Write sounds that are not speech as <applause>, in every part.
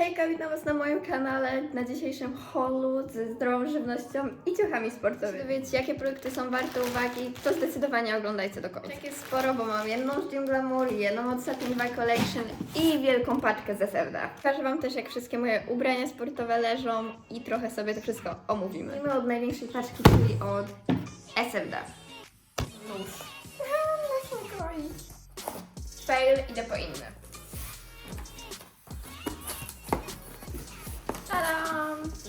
Hejka, witam Was na moim kanale, na dzisiejszym holu ze zdrową żywnością i ciuchami sportowymi. Żeby wiedzieć, jakie produkty są warte uwagi, to zdecydowanie oglądajcie do końca. Tak jest sporo, bo mam jedną z Gym Glamour, jedną od Satin by Collection i wielką paczkę z SFD. Pokażę Wam też, jak wszystkie moje ubrania sportowe leżą i trochę sobie to wszystko omówimy. Zacznijmy od największej paczki, czyli od SFD. Nóż. <laughs> Fail, idę po inny.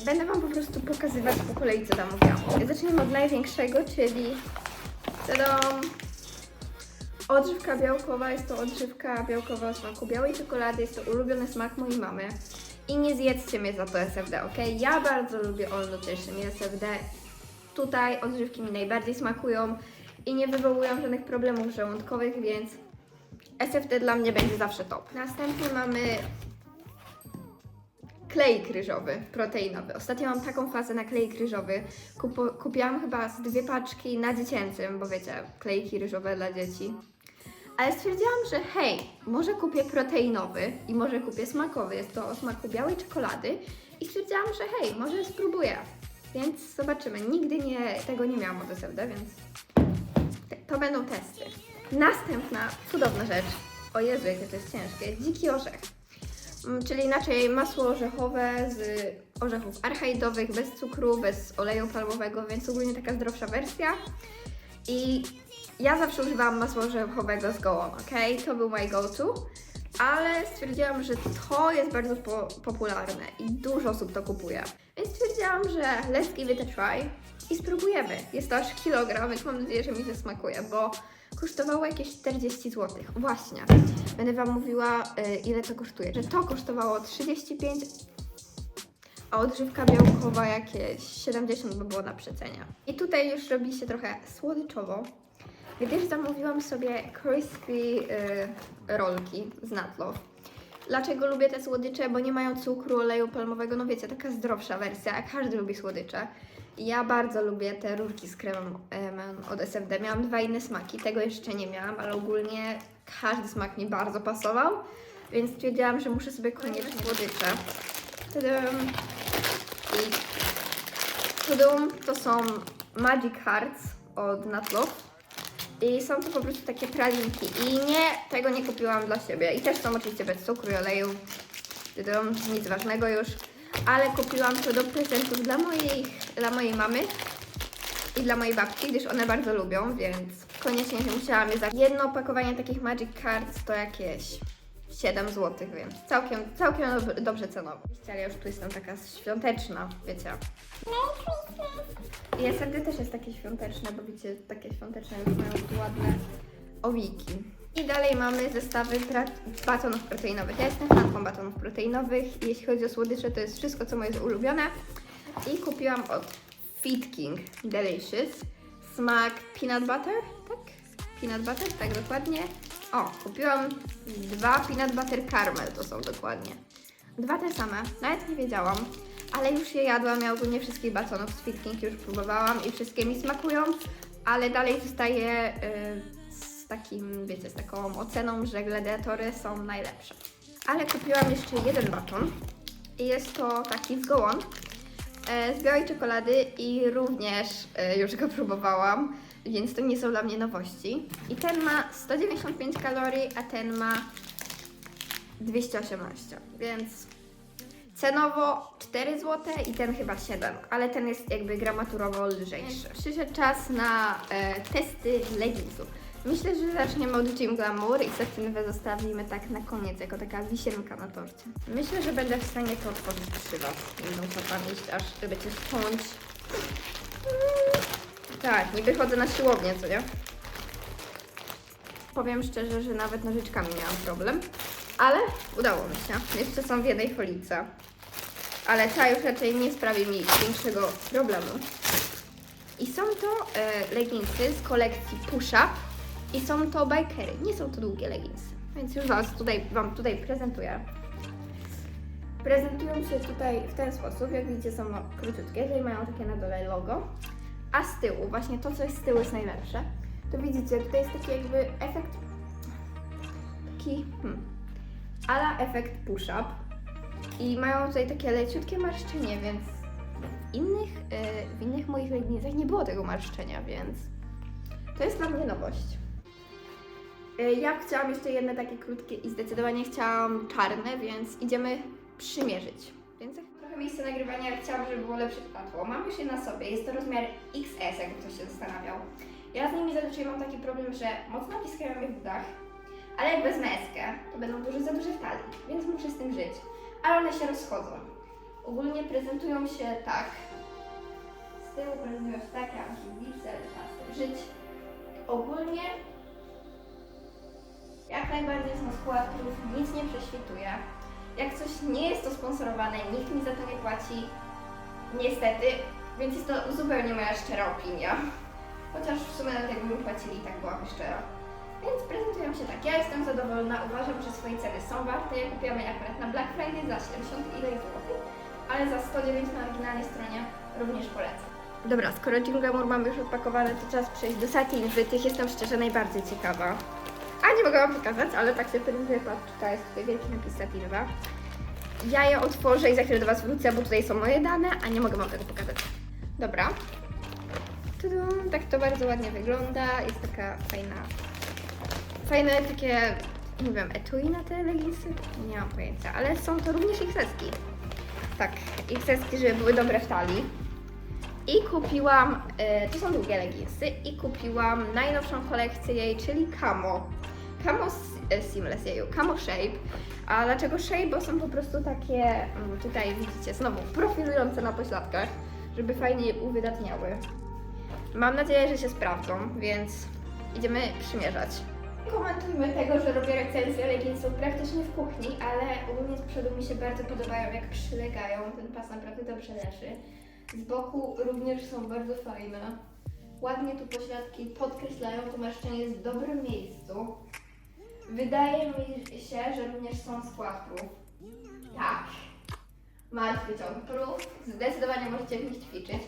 Będę Wam po prostu pokazywać po kolei, co tam mówiłam. Zaczniemy od największego, czyli tadam! Odżywka białkowa, jest to odżywka białkowa o smaku białej czekolady, jest to ulubiony smak mojej mamy. I nie zjedzcie mnie za to SFD, ok? Ja bardzo lubię All Nutrition i SFD. Tutaj odżywki mi najbardziej smakują i nie wywołują żadnych problemów żołądkowych, więc SFD dla mnie będzie zawsze top. Następnie mamy klej ryżowy, proteinowy. Ostatnio mam taką fazę na klej ryżowy. Kupo, kupiłam chyba z dwie paczki na dziecięcym, bo wiecie, klejki ryżowe dla dzieci. Ale stwierdziłam, że hej, może kupię proteinowy i może kupię smakowy. Jest to o smaku białej czekolady. I stwierdziłam, że hej, może spróbuję. Więc zobaczymy. Nigdy nie, tego nie miałam od SLD, więc to będą testy. Następna cudowna rzecz. O Jezu, jakie to jest ciężkie. Dziki orzech. Mm, Czyli inaczej masło orzechowe z orzechów archaidowych, bez cukru, bez oleju palmowego, więc ogólnie taka zdrowsza wersja. I ja zawsze używałam masła orzechowego z gołą, ok? To był my go-to. Ale stwierdziłam, że to jest bardzo po popularne i dużo osób to kupuje. Więc stwierdziłam, że let's give it a try i spróbujemy. Jest to aż kilogram, więc mam nadzieję, że mi się smakuje, bo kosztowało jakieś 40 zł. Właśnie. Będę Wam mówiła, y, ile to kosztuje. Że to kosztowało 35, a odżywka białkowa jakieś 70, bo było na przecenie. I tutaj już robi się trochę słodyczowo, gdyż zamówiłam sobie crispy y, rolki z Natlow. Dlaczego lubię te słodycze? Bo nie mają cukru, oleju palmowego, no wiecie, taka zdrowsza wersja, każdy lubi słodycze. Ja bardzo lubię te rurki z kremem em, od SFD. Miałam dwa inne smaki, tego jeszcze nie miałam, ale ogólnie każdy smak mi bardzo pasował, więc stwierdziłam, że muszę sobie koniecznie słodycze. Tadam. I tudum to są Magic Hearts od Natlow. I są to po prostu takie pralinki. I nie, tego nie kupiłam dla siebie. I też są oczywiście bez cukru i oleju. Tudum, nic ważnego już. Ale kupiłam to do prezentów dla mojej, dla mojej mamy i dla mojej babci, gdyż one bardzo lubią, więc koniecznie musiałam je za jedno opakowanie takich Magic Cards to jakieś 7 zł, więc całkiem, całkiem dob- dobrze cenowo. Ale ja już tu jestem taka świąteczna, wiecie. I SRD też jest takie świąteczne, bo wiecie, takie świąteczne już mają ładne owiki. I dalej mamy zestawy batonów proteinowych. Ja jestem fanką batonów proteinowych jeśli chodzi o słodycze, to jest wszystko, co moje jest ulubione. I kupiłam od Feed King Delicious smak peanut butter, tak? Peanut butter, tak dokładnie. O, kupiłam dwa peanut butter caramel, to są dokładnie. Dwa te same, nawet nie wiedziałam, ale już je jadłam, ja ogólnie wszystkich batonów z Feed King już próbowałam i wszystkie mi smakują, ale dalej zostaję y, z takim, wiecie, z taką oceną, że gladiatory są najlepsze. Ale kupiłam jeszcze jeden baton i jest to taki zgołon e, z białej czekolady i również e, już go próbowałam, więc to nie są dla mnie nowości. I ten ma 195 kalorii, a ten ma 218, więc cenowo 4 zł i ten chyba 7, ale ten jest jakby gramaturowo lżejszy. Przyszedł czas na e, testy leginsów. Myślę, że zaczniemy od Gym Glamour i satynowę zostawimy tak na koniec, jako taka wisienka na torcie. Myślę, że będę w stanie to otworzyć Was. Nie muszę tam iść, aż Cię spunć. Tak, niby chodzę na siłownię, co nie? Powiem szczerze, że nawet nożyczkami miałam problem, ale udało mi się. Jeszcze są w jednej folice. Ale ta już raczej nie sprawi mi większego problemu. I są to e, leginsy z kolekcji Push Up i są to bikery. Nie są to długie leginsy, więc już was tutaj, Wam tutaj prezentuję. Prezentują się tutaj w ten sposób, jak widzicie są króciutkie, czyli mają takie na dole logo. A z tyłu, właśnie to co jest z tyłu jest najlepsze, to widzicie, tutaj jest taki jakby efekt, taki, hmm, ala efekt push-up. I mają tutaj takie leciutkie marszczenie, więc w innych, e, w innych moich leginsach nie było tego marszczenia, więc to jest dla mnie nowość. E, Ja chciałam jeszcze jedne takie krótkie i zdecydowanie chciałam czarne, więc idziemy przymierzyć. Więc trochę miejsca nagrywania chciałam, żeby było lepsze światło. Mam już je na sobie, jest to rozmiar XS, jakby ktoś się zastanawiał. Ja z nimi zazwyczaj mam taki problem, że mocno naciskają mnie w dach, ale jak wezmę eskę, to będą duże za duże w talii, więc muszę z tym żyć. Ale one się rozchodzą. Ogólnie prezentują się tak. Z tyłu prezentują się tak, ja muszę z tym żyć. Najbardziej są składków, nic nie prześwituje. Jak coś nie jest to sponsorowane, nikt mi za to nie płaci, niestety, więc jest to zupełnie moja szczera opinia. Chociaż w sumie nawet jakby mi płacili, tak byłam szczera. Więc prezentują się tak. Ja jestem zadowolona, uważam, że swoje ceny są warte. Ja kupiłam je akurat na Black Friday za 70 ile złotych, ale za 109 na oryginalnej stronie również polecam. Dobra, skoro Jingle mamy już odpakowane, to czas przejść do satin. Wy tych jestem szczerze najbardziej ciekawa. A nie mogę wam pokazać, ale tak się prezentuje paczka, jest tutaj wielki napis Satinwa. Ja je otworzę i za chwilę do was wrócę, bo tutaj są moje dane, a nie mogę wam tego pokazać. Dobra. Tudum, tak to bardzo ładnie wygląda, jest taka fajna, fajne takie, nie wiem, etui na te leginsy? Nie mam pojęcia, ale są to również XS-ki. Tak, XS-ki, żeby były dobre w talii. I kupiłam, e, to są długie leginsy, i kupiłam najnowszą kolekcję jej, czyli Camo. Camo e, Seamless jeju, Camo Shape. A dlaczego Shape? Bo są po prostu takie, mm, tutaj widzicie, znowu profilujące na pośladkach, żeby fajnie je uwydatniały. Mam nadzieję, że się sprawdzą, więc idziemy przymierzać. Komentujmy tego, że robię recenzję leginsów praktycznie w kuchni, ale ogólnie z przodu mi się bardzo podobają, jak przylegają. Ten pas naprawdę dobrze leży. Z boku również są bardzo fajne. Ładnie tu pośladki podkreślają, to marszczenie jest w dobrym miejscu. Wydaje mi się, że również są z kładków. Tak. Martwy ciąg prób. Zdecydowanie możecie w nich ćwiczyć.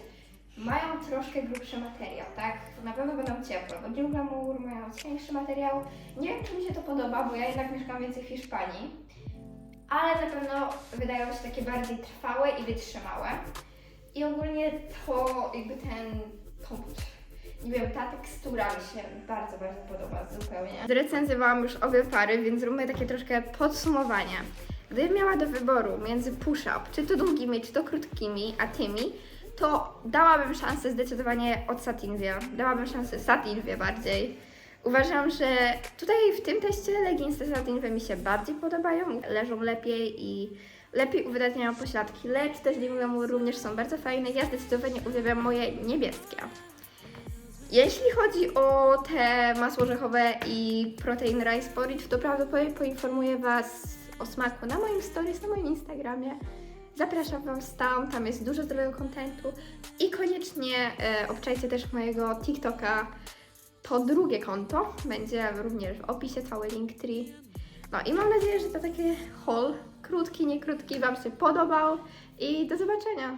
Mają troszkę grubszy materiał, tak? Na pewno będą ciepłe, bo Jim Glamour mają cieńszy materiał. Nie wiem, czy mi się to podoba, bo ja jednak mieszkam więcej w Hiszpanii. Ale na pewno wydają się takie bardziej trwałe i wytrzymałe. I ogólnie to jakby ten komput, nie wiem, ta tekstura mi się bardzo, bardzo podoba zupełnie. Zrecenzowałam już obie pary, więc zróbmy takie troszkę podsumowanie. Gdybym miała do wyboru między push-up, czy to długimi, czy to krótkimi, a tymi, to dałabym szansę zdecydowanie od Satinvia. Dałabym szansę Satinvie bardziej. Uważam, że tutaj w tym teście leginsy Satinvie mi się bardziej podobają, leżą lepiej i lepiej uwydatniają pośladki, lecz też Dimulamu również są bardzo fajne. Ja zdecydowanie uwielbiam moje niebieskie. Jeśli chodzi o te masło orzechowe i protein rice porridge, to prawdopodobnie poinformuję Was o smaku na moim stories, na moim Instagramie. Zapraszam Was tam, tam jest dużo zdrowego kontentu i koniecznie e, obczajcie też mojego TikToka. To drugie konto będzie również w opisie, cały Linktree. No i mam nadzieję, że to taki haul, krótki, nie krótki, Wam się podobał i do zobaczenia.